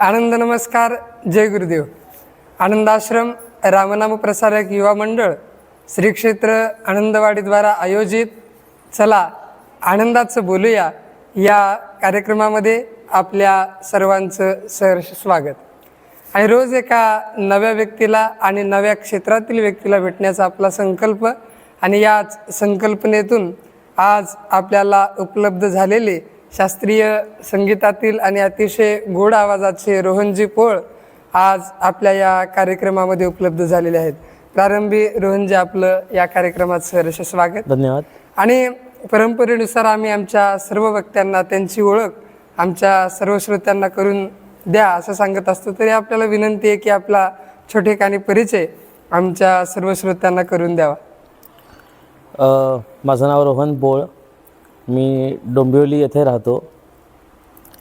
आनंद नमस्कार जय गुरुदेव. आनंदाश्रम रामनाम प्रसारक युवा मंडळ श्री क्षेत्र आनंदवाडीद्वारा आयोजित चला आनंदाचं बोलूया या कार्यक्रमामध्ये आपल्या सर्वांचं सहर्ष स्वागत. आणि रोज एका नव्या व्यक्तीला आणि नव्या क्षेत्रातील व्यक्तीला भेटण्याचा आपला संकल्प आणि याच संकल्पनेतून आज आपल्याला उपलब्ध झालेले शास्त्रीय संगीतातील आणि अतिशय गोड आवाजाचे रोहनजी पोळ आज आपल्या या कार्यक्रमामध्ये उपलब्ध झालेले आहेत. प्रारंभी रोहनजी आपलं या कार्यक्रमात सहर्ष स्वागत. धन्यवाद. आणि परंपरेनुसार आम्ही आमच्या सर्व वक्त्यांना त्यांची ओळख आमच्या सर्व श्रोत्यांना करून द्या असं सांगत असतो तरी आपल्याला विनंती आहे की आपला छोटेखानी परिचय आमच्या सर्व श्रोत्यांना करून द्यावा. माझं नाव रोहन पोळ मी डोंबिवली येथे राहतो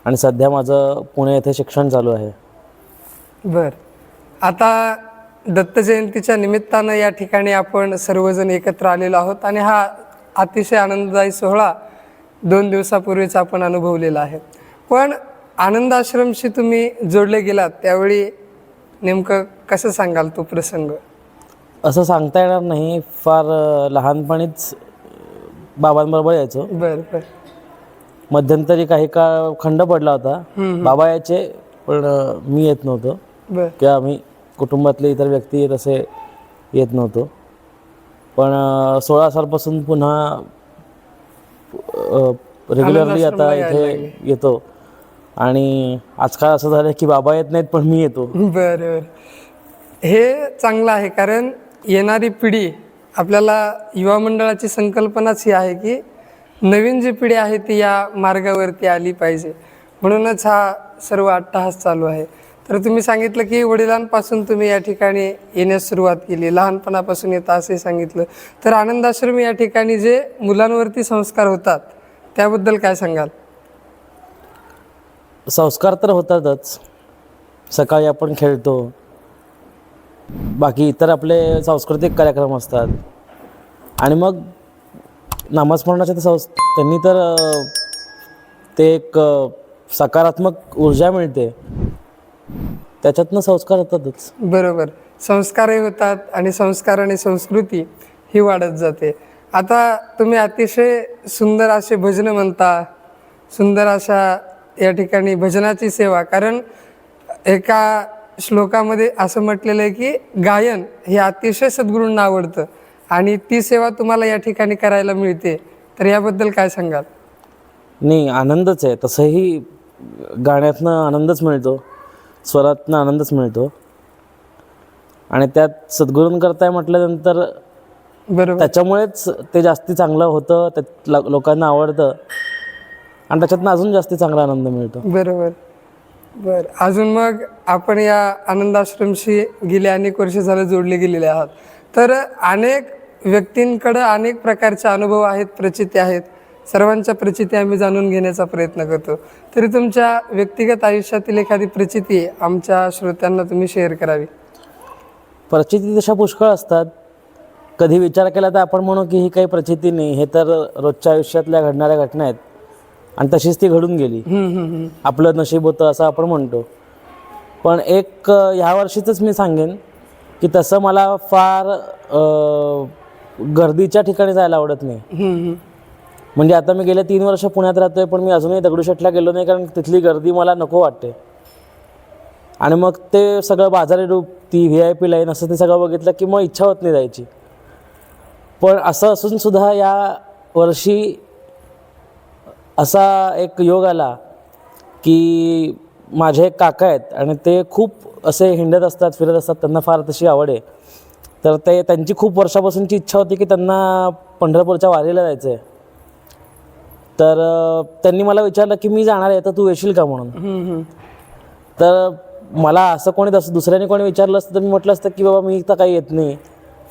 आणि सध्या माझं पुणे येथे शिक्षण चालू आहे. बर. आता दत्त जयंतीच्या निमित्तानं या ठिकाणी आपण सर्वजण एकत्र आलेलो आहोत आणि हा अतिशय आनंददायी सोहळा दोन दिवसापूर्वीच आपण अनुभवलेला आहे. पण आनंद आश्रमशी तुम्ही जोडले गेलात त्यावेळी नेमकं कसं सांगाल तो प्रसंग? असं सांगता येणार नाही. फार लहानपणीच बाबांबरोबर यायचो. बर बर. मध्यंतरी काही काळ खंड पडला होता. बाबा यायचे पण मी येत नव्हतो. बर. किंवा आम्ही कुटुंबातले इतर व्यक्ती तसे येत नव्हतो. पण सोळा सालपासून पुन्हा रेग्युलरली आता इथे येतो. आणि आजकाल असं झालं की बाबा येत नाहीत पण मी येतो. बर बर. हे चांगलं आहे कारण येणारी पिढी आपल्याला युवा मंडळाची संकल्पनाच ही आहे की नवीन जी पिढी आहे ती या मार्गावरती आली पाहिजे. म्हणूनच हा सर्व अट्टहास चालू आहे. तर तुम्ही सांगितलं की वडिलांपासून तुम्ही या ठिकाणी येण्यास सुरुवात केली. लहानपणापासून येता असंही सांगितलं. तर आनंदाश्रम या ठिकाणी जे मुलांवरती संस्कार होतात त्याबद्दल काय सांगाल? संस्कार तर होतातच. सकाळी आपण खेळतो बाकी इतर आपले सांस्कृतिक कार्यक्रम असतात. आणि मग नामस्मरणाचे तर संस् त्यांनी तर ते एक सकारात्मक ऊर्जा मिळते. त्याच्यातनं संस्कार होतातच. बरोबर. संस्कारही होतात आणि संस्कार आणि संस्कृती ही वाढत जाते. आता तुम्ही अतिशय सुंदर असे भजनं म्हणता सुंदर अशा या ठिकाणी भजनाची सेवा. कारण एका श्लोकामध्ये असं म्हटलेलं आहे की गायन हे अतिशय सद्गुरूंना आवडतं आणि ती सेवा तुम्हाला या ठिकाणी करायला मिळते. तर याबद्दल काय सांगाल? नाही आनंदच आहे. तसंही गाण्यातनं आनंदच मिळतो. स्वरातनं आनंदच मिळतो. आणि त्यात सद्गुरूंकरताय म्हटल्यानंतर बरोबर. त्याच्यामुळेच ते जास्ती चांगलं होतं त्यात लो- लोकांना आवडतं. आणि त्याच्यातनं अजून जास्ती चांगला आनंद मिळतो. बरोबर. बर. अजून मग आपण या आनंदाश्रमशी गेले अनेक वर्ष झालं जोडले गेलेले आहात. तर अनेक व्यक्तींकडं अनेक प्रकारचे अनुभव आहेत प्रचिती आहेत. सर्वांच्या प्रचिती आम्ही जाणून घेण्याचा प्रयत्न करतो. तरी तुमच्या व्यक्तिगत आयुष्यातील एखादी प्रचिती आमच्या श्रोत्यांना तुम्ही शेअर करावी. प्रचिती तशा पुष्कळ असतात. कधी विचार केला तर आपण म्हणू की ही काही प्रचिती नाही. हे तर रोजच्या आयुष्यातल्या घडणाऱ्या घटना आहेत. आणि तशीच ती घडून गेली. आपलं नशीब होतं असं आपण म्हणतो. पण एक ह्या वर्षीचंच मी सांगेन की तसं मला फार गर्दीच्या ठिकाणी जायला आवडत नाही. म्हणजे आता मी गेले तीन वर्ष पुण्यात राहतोय पण मी अजूनही दगडूशेठला गेलो नाही कारण तिथली गर्दी मला नको वाटते. आणि मग ते सगळं बाजारी रूप ती व्ही आय पी लाईन असं ते सगळं बघितलं की मग इच्छा होत नाही जायची. पण असं असून सुद्धा या वर्षी असा एक योग आला की माझे एक काका आहेत आणि ते खूप असे हिंडत असतात फिरत असतात त्यांना फार तशी आवड आहे. तर ते त्यांची खूप वर्षापासूनची इच्छा होती की त्यांना पंढरपूरच्या वारीला जायचं आहे तर त्यांनी मला विचारलं की मी जाणार आहे तर तू येशील का म्हणून. तर मला असं कोणी तसं दुसऱ्याने कोणी विचारलं असतं तर मी म्हटलं असतं की बाबा मी तर काही येत नाही.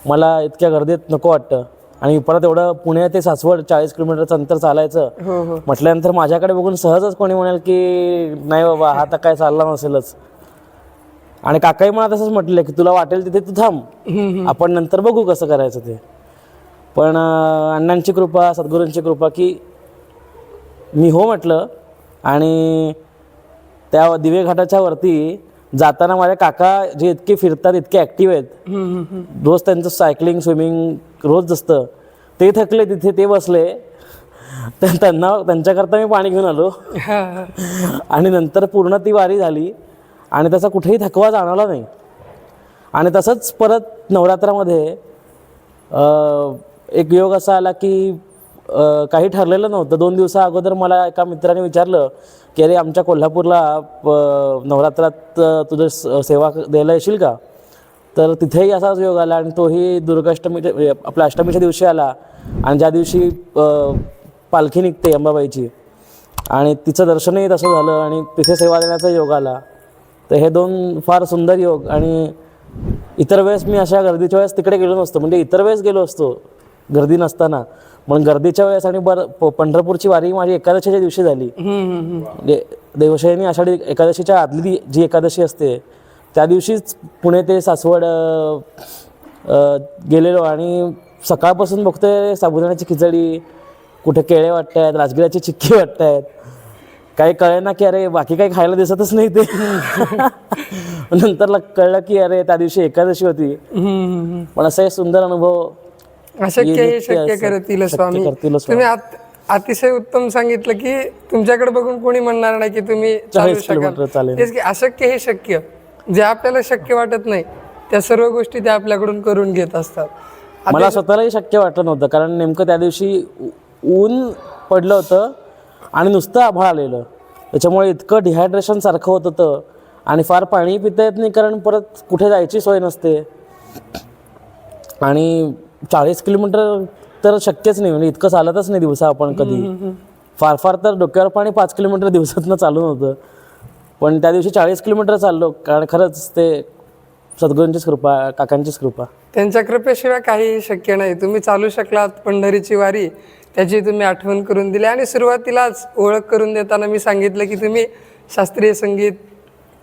मला इतक्या गर्दीत नको वाटतं. आणि परत एवढं पुणे ते सासवड चाळीस किलोमीटरचं अंतर चालायचं हो हो. म्हटल्यानंतर माझ्याकडे बघून सहजच कोणी म्हणेल की नाही बाबा हा तर काय चालला नसेलच. आणि काकाही मला तसंच म्हटलं की तुला वाटेल तिथे तू थांब. आपण नंतर बघू कसं करायचं ते. पण अण्णांची कृपा सद्गुरूंची कृपा की मी हो म्हटलं आणि त्या दिवे घाटाच्या वरती जाताना माझे काका जे इतके फिरतात इतके ॲक्टिव्ह आहेत. रोज त्यांचं सायकलिंग स्विमिंग रोज असतं ते थकले तिथे ते बसले. त्यांना त्यांच्याकरता मी पाणी घेऊन आलो. आणि नंतर पूर्ण ती वारी झाली. आणि त्याचा कुठेही थकवा जाणवला नाही. आणि तसंच परत नवरात्रामध्ये एक योग असा आला की काही ठरलेलं नव्हतं. दोन दिवसा अगोदर मला एका मित्राने विचारलं की अरे आमच्या कोल्हापूरला नवरात्रात तुझं सेवा द्यायला येशील का? तर तिथेही असाच योग आला आणि तोही दुर्गाष्टमीच्या म्हणजे आपल्या अष्टमीच्या दिवशी आला. आणि ज्या दिवशी पालखी निघते अंबाबाईची आणि तिचं दर्शनही तसं झालं आणि तिथे सेवा देण्याचा योग आला. तर हे दोन फार सुंदर योग आणि इतर वेळेस मी अशा गर्दीच्या वेळेस तिकडे गेलो नसतो. म्हणजे इतर वेळेस गेलो असतो गर्दी नसताना. पण गर्दीच्या वेळेस आणि बर पंढरपूरची वारी माझी एकादशीच्या दिवशी झाली. म्हणजे आषाढी एकादशीच्या आदली जी एकादशी असते त्या दिवशीच पुणे ते सासवड गेलेलो आणि सकाळपासून बघतोय साबुदाण्याची खिचडी कुठे केळे वाटत आहेत राजगिराची चिक्की वाटत आहेत काही कळे ना की अरे बाकी काही खायला दिसतच नाही ते नंतर कळलं की अरे त्या दिवशी एकादशी होती. पण असा एक सुंदर अनुभव अशक्य शक्य. करतील स्वामी. तुम्ही अतिशय उत्तम सांगितलं की तुमच्याकडे बघून कोणी म्हणणार नाही की तुम्ही चालू शकाल की अशक्य हे शक्य जे आपल्याला शक्य वाटत नाही त्या सर्व गोष्टी ते आपल्याकडून करून घेत असतात. मला स्वतःलाही शक्य वाटलं नव्हतं कारण नेमकं त्या दिवशी ऊन पडलं होतं आणि नुसतं आभाळ आलेलं. त्याच्यामुळे इतकं डिहायड्रेशन सारखं होत होतं आणि फार पाणी पिता येत नाही कारण परत कुठे जायची सोय नसते. आणि चाळीस किलोमीटर तर शक्यच नाही म्हणजे इतकं चालतच नाही दिवसा आपण कधी. फार फार तर डोक्यावर पाणी पाच किलोमीटर दिवसातनं चालू नव्हतं पण त्या दिवशी चाळीस किलोमीटर चाललो. कारण खरंच ते सद्गुरूंचीच कृपा काकांचीच कृपा. त्यांच्या कृपेशिवाय काही शक्य नाही. तुम्ही चालू शकलात पंढरीची वारी त्याची तुम्ही आठवण करून दिली आणि सुरुवातीलाच ओळख करून देताना मी सांगितलं की तुम्ही शास्त्रीय संगीत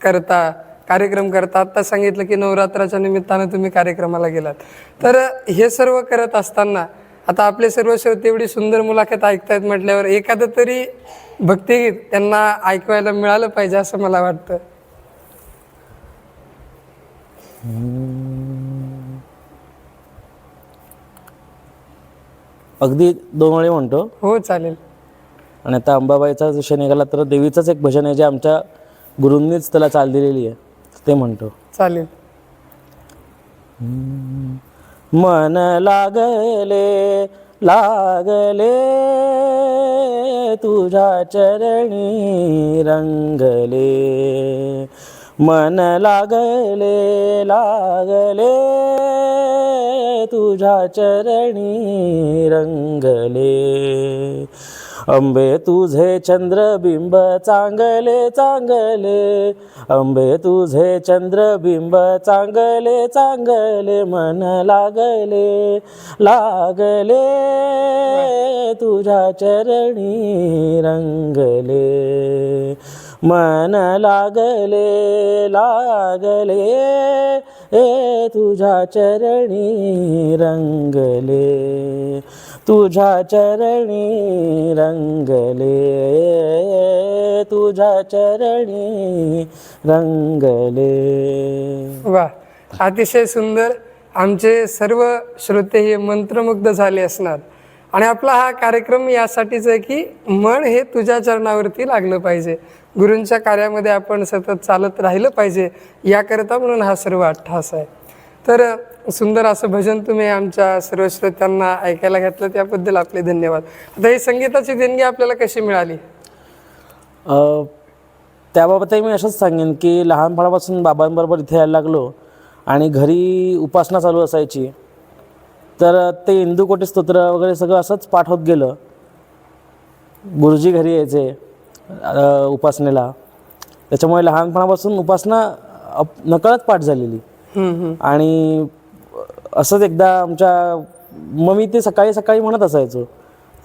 करता कार्यक्रम करता. आत्ता सांगितलं की नवरात्राच्या निमित्तानं तुम्ही कार्यक्रमाला गेलात. तर हे सर्व करत असताना आता आपले सर्व श्रोते एवढी सुंदर मुलाखत ऐकतायत म्हटल्यावर एखादं तरी भक्तिगीत त्यांना ऐकवायला मिळालं पाहिजे असं मला वाटतं. अगदी दोन वेळे म्हणतो. हो चालेल. आणि आता अंबाबाईचा विषय निघाला तर देवीचंच एक भजन आहे जे आमच्या गुरूंनीच त्याला चाल दिलेली आहे. ते म्हणतो. चालेल. मन लागले लागले तुझ्या चरणी रंगले. मन लागले लागले तुझ्या चरणी रंगले. अंबे तुझे चंद्रबिंब चांगले चांगले. अंबे तुझे चंद्रबिंब चांगले चांगले मन लागले लागले. तुझ्या चरणी रंगले मन लागले लागले. ए तुझ्या चरणी रंगले तुझ्या चरणी रंगले तुझ्या चरणी रंगले. वा अतिशय सुंदर. आमचे सर्व श्रोते हे मंत्रमुग्ध झाले असणार. आणि आपला हा कार्यक्रम यासाठीच आहे की मन हे तुझ्या चरणावरती लागलं पाहिजे. गुरूंच्या कार्यामध्ये आपण सतत चालत राहिलं पाहिजे याकरता म्हणून हा सर्व अट्टहास आहे. तर सुंदर असं भजन तुम्ही आमच्या सर्व श्रोत्यांना ऐकायला घातलं त्याबद्दल आपले धन्यवाद. आता ही संगीताची देणगी आपल्याला कशी मिळाली? त्याबाबतही मी असंच सांगेन की लहानपणापासून बाबांबरोबर इथे यायला लागलो आणि घरी उपासना चालू असायची. तर ते इंदू कोटी स्तोत्र वगैरे सगळं असंच पाठ होत गेलं. गुरुजी घरी यायचे. उपासनेला. त्याच्यामुळे लहानपणापासून उपासना नकळत पाठ झालेली. आणि असंच एकदा आमच्या मग मी ते सकाळी सकाळी म्हणत असायचो.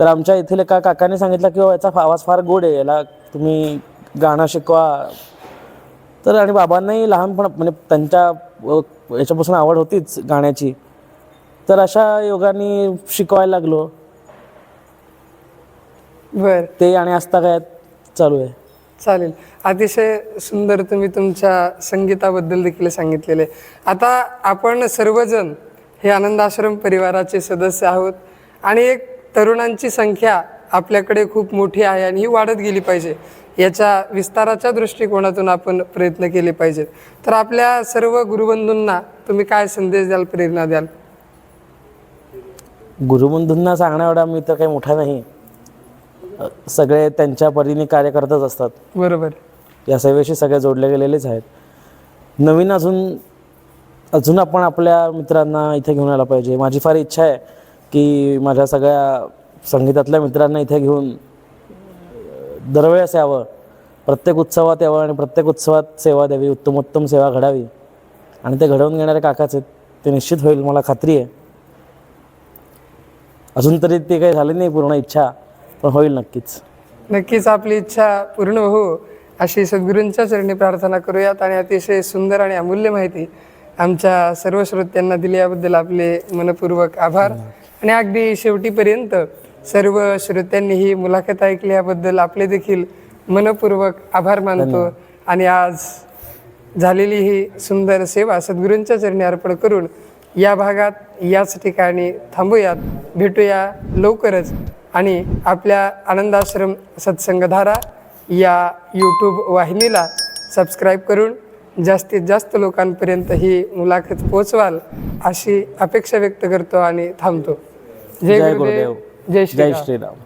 तर आमच्या इथले एका काकाने सांगितलं की "हो, याचा आवाज फार गोड आहे याला तुम्ही गाणं शिकवा. तर आणि बाबांनाही लहानपण म्हणजे त्यांच्या याच्यापासून आवड होतीच गाण्याची. तर अशा योगाने शिकवायला लागलो. बर. ते आणि आस्था काय चालू आहे. चालेल. अतिशय सुंदर तुम्ही तुमच्या संगीताबद्दल देखील सांगितलेले. आता आपण सर्वजण हे आनंद आश्रम परिवाराचे सदस्य आहोत आणि एक तरुणांची संख्या आपल्याकडे खूप मोठी आहे आणि ही वाढत गेली पाहिजे. याच्या विस्ताराच्या दृष्टिकोनातून आपण प्रयत्न केले पाहिजेत. तर आपल्या सर्व गुरुबंधूंना तुम्ही काय संदेश द्याल प्रेरणा द्याल? गुरुबंधूंना सांगण्या एवढा मी तर काही मोठा नाही. सगळे त्यांच्या परीने कार्य करतच असतात. बरोबर. या सेवेशी सगळे जोडले गेलेलेच आहेत. नवीन अजून अजून आपण आपल्या मित्रांना इथे घेऊन आला पाहिजे. माझी फार इच्छा आहे की माझ्या सगळ्या संगीतातल्या मित्रांना इथे घेऊन दरवेळेस यावं. प्रत्येक उत्सवात यावं आणि प्रत्येक उत्सवात सेवा द्यावी उत्तमोत्तम सेवा घडावी. आणि ते घडवून घेणारे काकाच आहेत. ते निश्चित होईल मला खात्री आहे. अजून तरी ते काही झाले नाही पूर्ण इच्छा. पण होईल नक्कीच. नक्कीच आपली इच्छा पूर्ण हो अशी सद्गुरूंच्या चरणी प्रार्थना करूयात आणि अतिशय सुंदर आणि अमूल्य माहिती आमच्या सर्व श्रोत्यांना दिली याबद्दल आपले मनपूर्वक आभार. आणि अगदी शेवटीपर्यंत सर्व श्रोत्यांनी ही मुलाखत ऐकली याबद्दल आपले देखील मनपूर्वक आभार मानतो आणि आज झालेली ही सुंदर सेवा सद्गुरूंच्या चरणी अर्पण करून या भागात याच ठिकाणी थांबूयात. भेटूया लवकरच. आणि आपल्या आनंदाश्रम सत्संगधारा या यूट्यूब वाहिनीला सबस्क्राईब करून जास्तीत जास्त लोकांपर्यंत ही मुलाखत पोचवाल अशी अपेक्षा व्यक्त करतो आणि थांबतो. जय गुरुदेव. जय जय श्री श्रीराम.